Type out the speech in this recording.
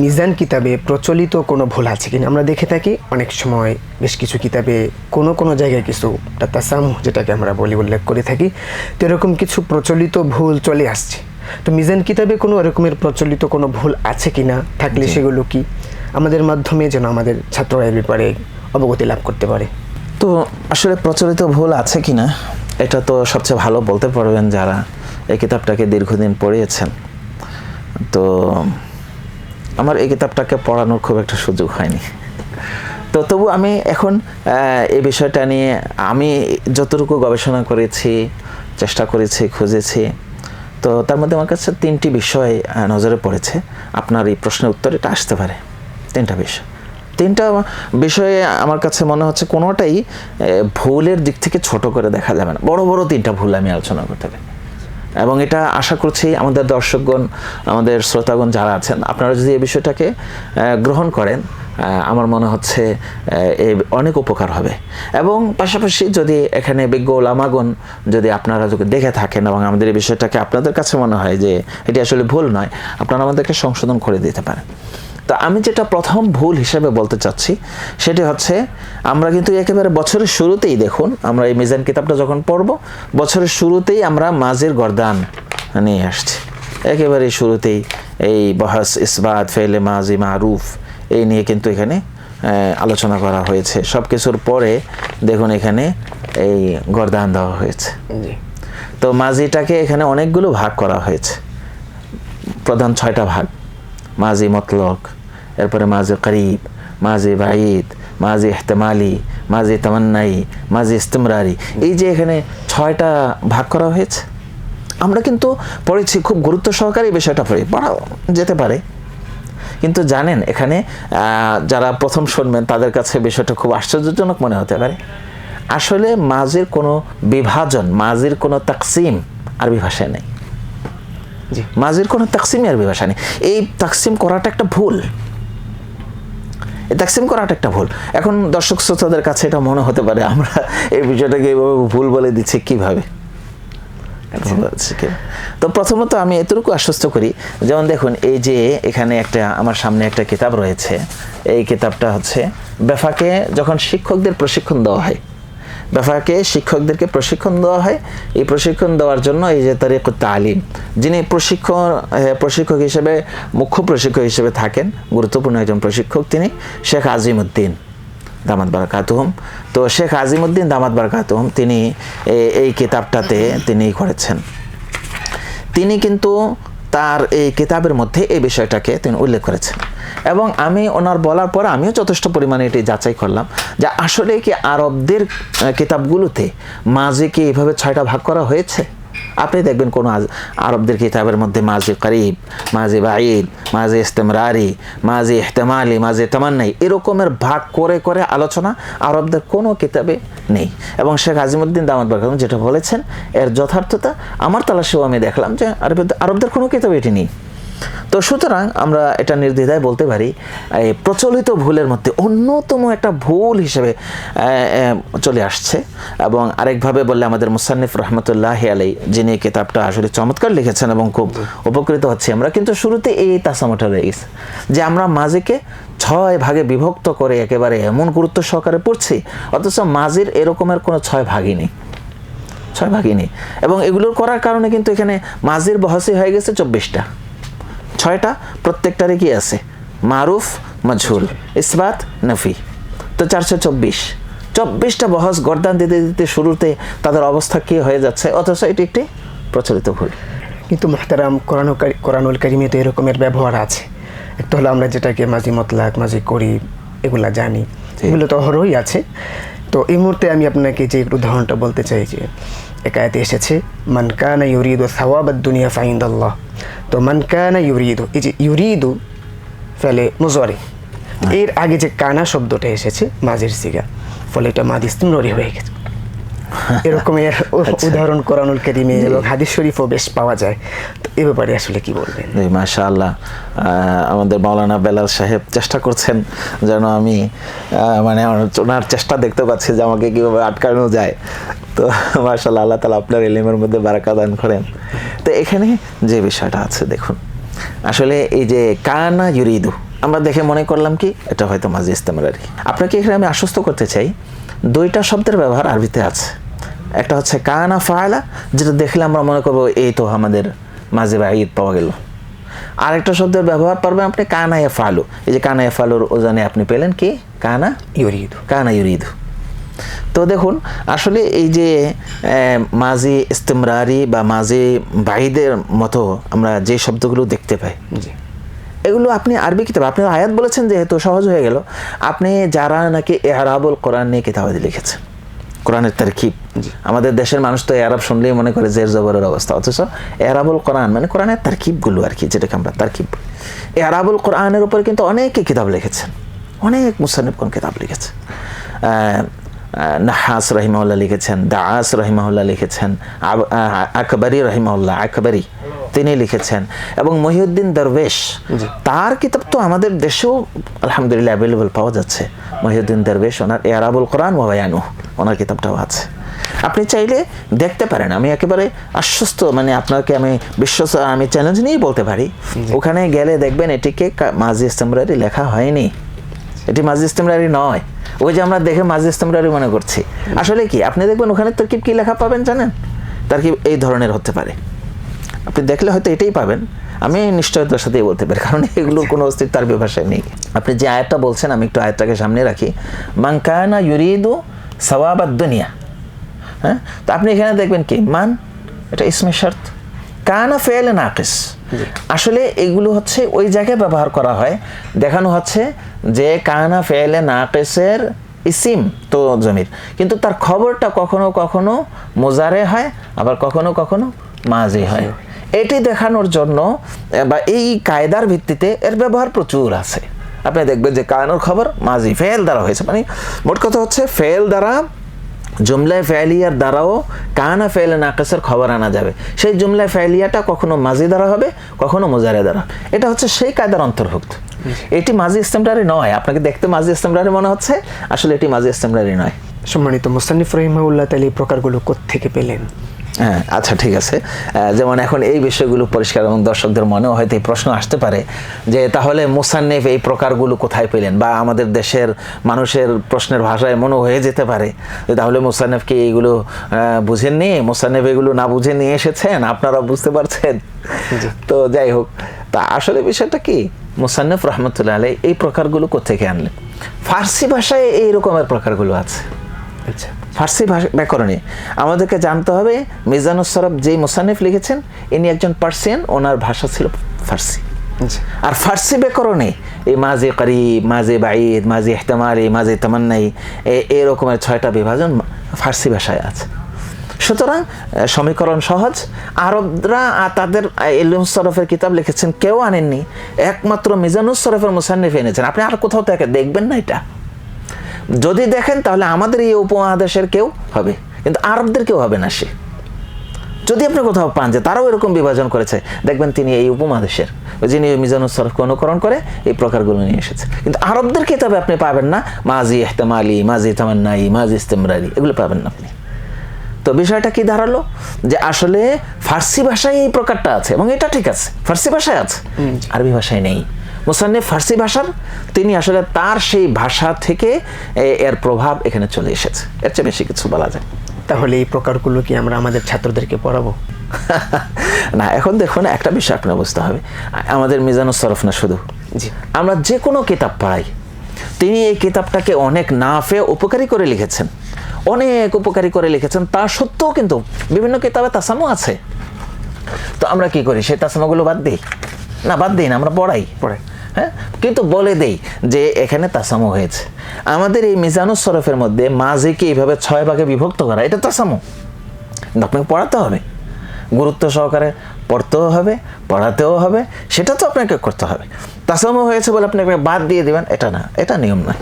মিজান কিতাবে প্রচলিত কোনো ভুল আছে কিনা? আমরা দেখে থাকি অনেক সময় বেশ কিছু কিতাবে কোনো কোনো জায়গায় কিছু তাসাম যেটাকে আমরা বলি উল্লেখ করে থাকি তো এরকম কিছু প্রচলিত ভুল চলে আসছে। তো মিজান কিতাবে কোনো এরকমের প্রচলিত কোনো ভুল আছে কিনা? থাকলে সেগুলো কি আমাদের মাধ্যমে যেন আমাদের ছাত্ররা এর ব্যাপারে অবগতি লাভ করতে পারে? তো আসলে প্রচলিত ভুল আছে কিনা? এটা তো সবচেয়ে ভালো বলতে পারবেন যারা এই কিতাবটাকে দীর্ঘদিন পড়িয়েছেন। তো আমার এই কিতাবটাকে পড়ানোর খুব একটা সুযোগ হয়নি। তো তবু আমি এখন এই বিষয়টা নিয়ে আমি যতটুকু গবেষণা করেছি, চেষ্টা করেছি, খুঁজেছি, তো তার মধ্যে আমার কাছে তিনটি বিষয় নজরে পড়েছে। আপনার এই প্রশ্নের উত্তর এটা আসতে পারে। তিনটা বিষয়। তিনটা বিষয়ে আমার কাছে মনে হচ্ছে কোনোটাই ভুলের দিক থেকে ছোট করে দেখা যাবে না। বড় বড় তিনটা ভুল আমি আলোচনা করতে পারি। এবং এটা আশা করছি আমাদের দর্শকগণ, আমাদের শ্রোতাগণ যারা আছেন, আপনারা যদি এই বিষয়টাকে গ্রহণ করেন আমার মনে হচ্ছে এ অনেক উপকার হবে। এবং পাশাপাশি যদি এখানে বিজ্ঞ ওলামাগণ যদি আপনারা যদি দেখে থাকেন এবং আমাদের এই বিষয়টাকে আপনাদের কাছে মনে হয় যে, এটি আসলে ভুল নয়, আপনারা আমাদেরকে সংশোধন করে দিতে পারেন। তো আমি যেটা প্রথম ভুল হিসেবে বলতে চাচ্ছি সেটি হচ্ছে আমরা কিন্তু একেবারে বছরের শুরুতেই দেখুন আমরা এই মিজান কিতাবটা যখন পড়ব বছরের শুরুতেই আমরা মাঝের গরদান নিয়ে আসছি। একেবারে শুরুতেই এই বহাস ইসবাত ফেলে মাজি মারুফ এই নিয়ে কিন্তু এখানে আলোচনা করা হয়েছে। সব কিছুর পরে দেখুন এখানে এই গরদান দেওয়া হয়েছে। তো মাঝিটাকে এখানে অনেকগুলো ভাগ করা হয়েছে। প্রধান ছয়টা ভাগ। মাঝি মতলক এরপরে মাঝে করিব মাঝে বাঈদ মাঝি এহতেমালি মাঝে তামান্নাই মাঝে ইস্তেমরারি। এই যে এখানে ছয়টা ভাগ করা হয়েছে আমরা কিন্তু পড়েছি খুব গুরুত্ব সহকারে এই বিষয়টা পড়ি পড়া যেতে পারে। কিন্তু জানেন এখানে যারা প্রথম শুনবেন তাদের কাছে বিষয়টা খুব আশ্চর্যজনক মনে হতে পারে। আসলে মাঝের কোনো বিভাজন মাঝির কোনো তাকসিম আরবি ভাষায় নেই। জি। মাঝির কোনো তাকসিমই আরবি ভাষা নেই। এই তাকসিম করাটা একটা ভুল। তাকসিম করাটা একটা ভুল। এখন দর্শক শ্রোতাদের কাছে এটা মনে হতে পারে আমরা এই বিষয়টাকে এভাবে ভুল বলে দিচ্ছি কীভাবে? আচ্ছা, তো প্রথমত আমি এতটুকু আশ্বস্ত করি যেমন দেখুন এই যে এখানে একটা আমার সামনে একটা কিতাব রয়েছে এই কিতাবটা হচ্ছে বেফাকে যখন শিক্ষকদের প্রশিক্ষণ দেওয়া হয় বেফাকে শিক্ষকদেরকে প্রশিক্ষণ দেওয়া হয়। এই প্রশিক্ষণ দেওয়ার জন্য এই যে তারিক তালিম, যিনি প্রশিক্ষণ প্রশিক্ষক হিসেবে, মুখ্য প্রশিক্ষক হিসেবে থাকেন, গুরুত্বপূর্ণ একজন প্রশিক্ষক তিনি, শেখ আজিমউদ্দিন দামাত বারকাতুহম। তো শেখ আজিমউদ্দিন দামাত বারকাতুহম তিনি এই কিতাবটাতে তিনি করেছেন। তিনি কিন্তু তার এই কিতাবের মধ্যে এই বিষয়টাকে তিনি উল্লেখ করেছেন। এবং আমি ওনার বলার পর আমিও যথেষ্ট পরিমাণে এটি যাচাই করলাম যে আসলে কি আরবদের কিতাবগুলোতে মাঝে কি এইভাবে ছয়টা ভাগ করা হয়েছে? আপনি দেখবেন কোনো আরবদের কিতাবের মধ্যে মাঝে করিব, মাঝে বাঈদ, মাঝে ইস্তেমরারি, মাঝে ইহতেমালি, মাঝে তামান্নাই এরকমের ভাগ করে করে আলোচনা আরবদের কোনো কিতাবে নেই। এবং শেখ আজিমুদ্দিন দামাত বাগান যেটা বলেছেন, এর যথার্থতা আমার তালাশেও আমি দেখলাম যে আরবদের আরবদের কোনো কিতাবে এটি নেই। তো সুতরাং আমরা এটা নির্দ্বিধায় বলতে পারি প্রচলিত ভুলের মধ্যে অন্যতম একটা ভুল হিসেবে চলে আসছে এবং আরেকভাবে বললে আমাদের মুসান্নিফ রহমতুল্লাহ আলাই যিনি কিতাবটা আসলে চমৎকার লিখেছেন এবং খুব উপকৃত হচ্ছে আমরা, কিন্তু শুরুতে এই তাসামোটা রয়ে গেছে যে আমরা মাঝিকে ছয় ভাগে বিভক্ত করে একেবারে এমন গুরুত্ব সহকারে পড়ছি, অথচ মাঝির এরকমের কোনো ছয় ভাগই নেই। ছয় ভাগই নেই। এবং এগুলোর করার কারণে কিন্তু এখানে মাঝির বহসি হয়ে গেছে চব্বিশটা। ছয়টা প্রত্যেকটারে কি আছে? মারুফ মজহুল ইসবাত নফি। তো চারশো চব্বিশ। চব্বিশটা বহস গরদান দিতে দিতে শুরুতে তাদের অবস্থা কি হয়ে যাচ্ছে? অথচ এটি একটি প্রচলিত ভুল। কিন্তু মোহতারাম কোরআন কোরআনুল কারিমে তো এরকমের ব্যবহার আছে। একটা হলো আমরা যেটাকে মাঝি মতলাক মাঝি করি এগুলা জানি। এগুলো তো অহরই আছে। তো এই মুহূর্তে আমি আপনাকে যে একটু উদাহরণটা বলতে চাই যে একায়তে এসেছে মান ইউরিদ ও সাওয়াবাদ দুনিয়া ফাইন্দাল্লাহ। তো মান কানা ইউরিদু এই যে ইউরিদু ফেলে মুজরে এর আগে যে কানা শব্দটা এসেছে মাঝির সিগা ফলে এটা মাদিস্তুনরি হয়ে গেছে। এরকমের উ- উদাহরণ কোরআনুল কারিমে এবং হাদিস শরীফও বেশ পাওয়া যায়। তো এ ব্যাপারে আসলে কি বলবেন? জি মাশা আল্লাহ আমাদের মাওলানা বেলাল সাহেব চেষ্টা করছেন যেন আমি মানে ওনার চেষ্টা দেখতে পাচ্ছি যে আমাকে কীভাবে আটকানো যায়। তো মার্শাল আল্লাহ তালা আপনার এলিমের মধ্যে বারাকা দান করেন। তো এখানে যে বিষয়টা আছে দেখুন। আসলে এই যে কানা ইউরিদু আমরা দেখে মনে করলাম কি এটা হয়তো মাঝি ইস্তেমরারি আপনাকে এখানে আমি আশ্বস্ত করতে চাই দুইটা শব্দের ব্যবহার আরবিতে আছে। একটা হচ্ছে কানা ফায়লা যেটা দেখলে আমরা মনে করব এই তো আমাদের মাঝে বা ঈদ পাওয়া গেল। আরেকটা শব্দের ব্যবহার পারবেন আপনি কানা এ ফালু এই যে কানা এ ফালুর ওজনে আপনি পেলেন কি? কানা ইউরিদু। কানা ইউরিদু। তো দেখুন, আসলে এই যে মাঝি ইস্তেমরারি বা মাঝি বাইদের মতো আমরা যে শব্দগুলো দেখতে পাই এগুলো আপনি আরবি কিতাব, আপনি আয়াত বলেছেন যেহেতু সহজ হয়ে গেল, আপনি যারা নাকি এরাবুল কোরআন নিয়ে কিতাবাদি লিখেছেন, কোরআনের তারকিব আমাদের দেশের মানুষ তো এরাব শুনলেই মনে করে জের জবরের অবস্থা, অথচ এরাবুল কোরআন মানে কোরআনের তারকিবগুলো আর কি, যেটাকে আমরা তারকিব বলি। এরাবুল কোরআনের উপর কিন্তু অনেকে কিতাব লিখেছেন, অনেক মুসানিব কোন কিতাব লিখেছে নাহাস রহিমাউল্লাহ লিখেছেন দাস রহিমাউল্লাহ লিখেছেন আকবরী রহিমাউল্লাহ আকবরী তিনি লিখেছেন। এবং মহিউদ্দিন দরবেশ তার কিতাব তো আমাদের দেশেও আলহামদুলিল্লাহ অ্যাভেলেবল পাওয়া যাচ্ছে। মহিউদ্দিন দরবেশ ওনার এরাবুল কোরআন ওয়াবায়ানু ওনার কিতাবটাও আছে। আপনি চাইলে দেখতে পারেন আমি একেবারে আশ্বস্ত মানে আপনাকে আমি বিশ্বস আমি চ্যালেঞ্জ নিয়েই বলতে পারি। ওখানে গেলে দেখবেন এটিকে মাঝি ইস্তেমরারি লেখা হয়নি। এটি মাঝি ইস্তেমরারি নয়। ওই যে আমরা দেখে মাঝি ইস্তেমরারি মনে করছি। আসলে কি আপনি দেখবেন ওখানে তরকিব কি লেখা পাবেন জানেন? তারকিব এই ধরনের হতে পারে। আপনি দেখলে হয়তো এটাই পাবেন। আমি নিশ্চয়তার সাথেই বলতে পারি কারণ এগুলোর কোনো অস্তিত্ব আরবি ভাষায় নেই। আপনি যে আয়াতটা বলছেন আমি একটু আয়াতটাকে সামনে রাখি। মাংকানা ইউরিদু সওয়াবাদ দুনিয়া। হ্যাঁ? তো আপনি এখানে দেখবেন কি? মান এটা ইসমে শর্ত। কানা ফেল নাকিস। আসলে এগুলো হচ্ছে ওই জায়গায় ব্যবহার করা হয়। দেখানো হচ্ছে যে কানা ফেলে নাকিসের ইসিম তো জমির। কিন্তু তার খবরটা কখনো কখনো মোজারে হয়, আবার কখনো কখনো মাঝি হয়। এটি দেখানোর জন্য বা এই কায়দার ভিত্তিতে এর ব্যবহার প্রচুর আছে। আপনি দেখবেন যে কায়নোর খবর মাঝি ফেল দ্বারা হয়েছে। মানে মোট কথা হচ্ছে ফেল দ্বারা জুমলায় ফেলিয়ার দ্বারাও কানা ফেলে নাকাসের খবর আনা যাবে। সেই জুমলায় ফেলিয়াটা কখনো মাঝি দ্বারা হবে, কখনো মোজারে দ্বারা। এটা হচ্ছে সেই কায়দার অন্তর্ভুক্ত। এটি মাঝি ইস্তেমরারি নয়। আপনাকে দেখতে মাঝি ইস্তেমরারি মনে হচ্ছে, আসলে এটি মাঝি ইস্তেমরারি নয়। সম্মানিত মুস্তানিফ রহিমাউল্লাহ তাহলে এই প্রকারগুলো কোথেকে পেলেন? হ্যাঁ আচ্ছা ঠিক আছে। যেমন এখন এই বিষয়গুলো পরিষ্কার এবং দর্শকদের মনেও হয়তো এই প্রশ্ন আসতে পারে যে তাহলে মুসান্নেফ এই প্রকারগুলো কোথায় পেলেন? বা আমাদের দেশের মানুষের প্রশ্নের ভাষায় মনে হয়ে যেতে পারে যে তাহলে মুসান্নেফ কি এইগুলো বুঝেননি? মুসান্নেফ এগুলো না বুঝে নিয়ে এসেছেন? আপনারা বুঝতে পারছেন? তো যাই হোক তা আসলে বিষয়টা কি? মুসান্নেফ রহমতুল্লাহ আলাই এই প্রকারগুলো কোথেকে আনলেন? ফার্সি ভাষায় এই রকমের প্রকারগুলো আছে। ফার্সি ভাষা ব্যাকরণে আমাদেরকে জানতে হবে মিজানুস সরফ যেই মোসানিফ লিখেছেন ইনি একজন পার্সিয়ান ওনার ভাষা ছিল ফার্সি। আচ্ছা। আর ফার্সি ব্যাকরণে এই মাঝে করিব মাঝে বাইদ মাঝে ইহতেমালি মাঝে তামান্নাই এ- এই রকমের ছয়টা বিভাজন ফার্সি ভাষায় আছে। সুতরাং সমীকরণ সহজ। আরবরা তাদের এলুম সরফের কিতাব লিখেছেন কেউ আনেননি। একমাত্র মিজানুস সরফের মুসান্নিফ এনেছেন। আপনি আর কোথাও থেকে দেখবেন না এটা? যদি দেখেন তাহলে আমাদের এই উপমহাদেশের কেউ হবে কিন্তু আরবদের কেউ হবে না সে। যদি আপনি কোথাও পান যে তারাও এরকম বিভাজন করেছে দেখবেন তিনি এই উপমহাদেশের যিনি মিজানুল সরফকে অনুকরণ করে এই প্রকারগুলো নিয়ে এসেছে। কিন্তু আরবদের কিতাবে আপনি পাবেন না মাজি এহতেমালি মাজি তামান্নাই মাজি ইস্তেমরারি এগুলো পাবেন না আপনি। তো বিষয়টা কি দাঁড়াল যে আসলে ফার্সি ভাষায় এই প্রকারটা আছে এবং এটা ঠিক আছে ফার্সি ভাষায় আছে আরবি ভাষায় নেই। মুসান্নিফ ফার্সি ভাষার তিনি আসলে তার সেই ভাষা থেকে এর প্রভাব এখানে চলে এসেছে। এর চেয়ে বেশি কিছু বলা যায়। তাহলে এই প্রকারগুলো কি আমরা আমাদের ছাত্রদেরকে পড়াবো? না এখন দেখুন একটা বিষয় আপনার বুঝতে হবে। আমাদের মিজানুস সরফ না শুধু। জি। আমরা যে কোনো কিতাব পড়াই। তিনি এই কিতাবটাকে অনেক না নাফে উপকারী করে লিখেছেন। অনেক উপকারী করে লিখেছেন। তা সত্ত্বেও কিন্তু বিভিন্ন কিতাবে তাসামো আছে। তো আমরা কি করি? সেই তাসামাগুলো বাদ দিই? না বাদ দিই না আমরা পড়াই। পড়াই। হ্যাঁ? কিন্তু বলে দেই যে এখানে তাসামো হয়েছে। আমাদের এই মিজানুস সরফের মধ্যে মাঝেকে এইভাবে ছয় ভাগে বিভক্ত করা, এটা তাসামো কিন্তু আপনাকে পড়াতে হবে। গুরুত্ব সহকারে পড়তেও হবে, পড়াতেও হবে, সেটা তো আপনাকে করতে হবে। তাসামো হয়েছে বলে আপনি বাদ দিয়ে দেবেন, এটা না, এটা নিয়ম নয়।